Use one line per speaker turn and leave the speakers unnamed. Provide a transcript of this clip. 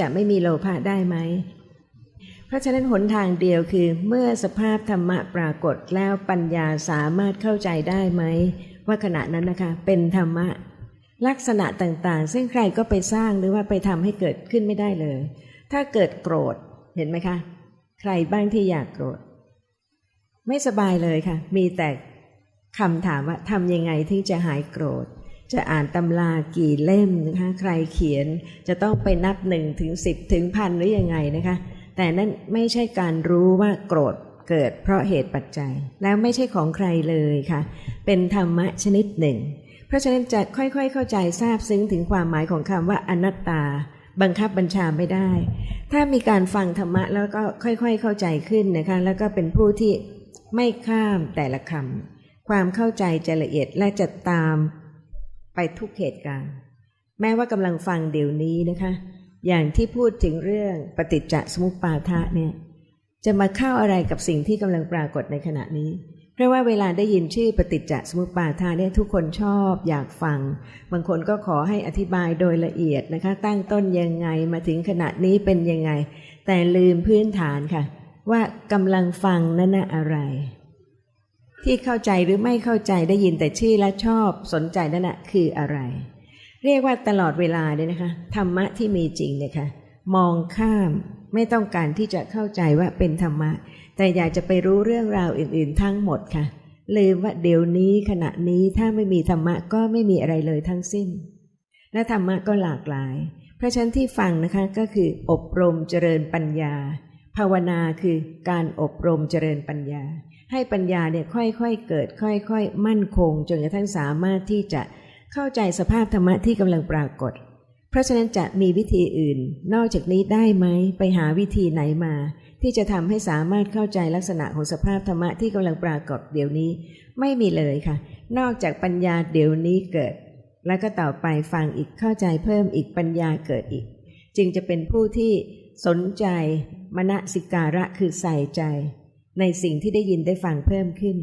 จะไม่มีโลภะได้ไหม เพราะฉะนั้นหนทางเดียวคือเมื่อสภาพธรรมะปรากฏแล้วปัญญาสามารถเข้าใจได้ไหม ว่าขณะนั้นนะคะ เป็นธรรมะ ลักษณะต่างๆ ซึ่งใครก็ไปสร้างหรือว่าไปทำให้เกิดขึ้นไม่ได้เลย ถ้าเกิดโกรธเห็นไหมคะ ใครบ้างที่อยากโกรธ ไม่สบายเลยค่ะ มีแต่คำถามว่าทำยังไงที่จะหายโกรธ จะอ่านตำรากี่เล่มนะคะใครเขียนจะต้องไปนับหนึ่งถึงสิบถึงพันหรือยังไงนะคะ แต่นั่นไม่ใช่การรู้ว่าโกรธเกิดเพราะเหตุปัจจัย แล้วไม่ใช่ของใครเลยค่ะ เป็นธรรมะชนิดหนึ่ง เพราะฉะนั้นจะค่อยๆ เข้าใจทราบซึ้งถึงความหมายของคำว่าอนัตตา บังคับบัญชาไม่ได้ ถ้ามีการฟังธรรมะแล้วก็ค่อยๆ เข้าใจขึ้นนะคะ แล้วก็เป็นผู้ที่ไม่ข้ามแต่ละคำความเข้าใจจะละเอียดและจะตาม ไปทุกเหตุการณ์ แม้ว่ากำลังฟังเดี๋ยวนี้นะคะ อย่างที่พูดถึงเรื่องปฏิจจสมุปาทะเนี่ยจะมาเข้าอะไรกับสิ่งที่กำลังปรากฏในขณะนี้ เพราะว่าเวลาได้ยินชื่อปฏิจจสมุปบาทะเนี่ยทุกคนชอบอยากฟัง บางคนก็ขอให้อธิบายโดยละเอียดนะคะ ตั้งต้นยังไงมาถึงขณะนี้เป็นยังไง แต่ลืมพื้นฐานค่ะ ว่ากำลังฟังนั่นอะไร ที่เข้าใจหรือไม่เข้าใจได้ยินแต่ชื่อและชอบสนใจนั่นน่ะคืออะไร เรียกว่าตลอดเวลาเนี่ยนะคะ ธรรมะที่มีจริงเนี่ยค่ะมองข้ามไม่ต้องการที่จะเข้าใจว่าเป็นธรรมะ แต่อยากจะไปรู้เรื่องราวอื่น ๆ ทั้งหมดค่ะ ลืมว่าเดี๋ยวนี้ขณะนี้ถ้าไม่มีธรรมะก็ไม่มีอะไรเลยทั้งสิ้น และธรรมะก็หลากหลาย เพราะฉะนั้นที่ฟังนะคะก็คืออบรมเจริญปัญญา ภาวนาคือการอบรมเจริญปัญญา ให้ปัญญาเนี่ยค่อยๆเกิด ค่อยๆ มั่นคง จนกระทั่งสามารถที่จะเข้าใจสภาพธรรมะที่กำลังปรากฏ เพราะฉะนั้นจะมีวิธีอื่น นอกจากนี้ได้ไหมไปหาวิธีไหนมา ที่จะทำให้สามารถเข้าใจลักษณะของสภาพธรรมะที่กำลังปรากฏเดี๋ยวนี้ ไม่มีเลยค่ะ นอกจากปัญญาเดี๋ยวนี้เกิด แล้วก็ต่อไปฟังอีกเข้าใจเพิ่มอีกปัญญาเกิดอีก จึงจะเป็นผู้ที่สนใจ มณสิการะคือใส่ใจ ในสิ่งที่ได้ยินได้ฟังเพิ่มขึ้น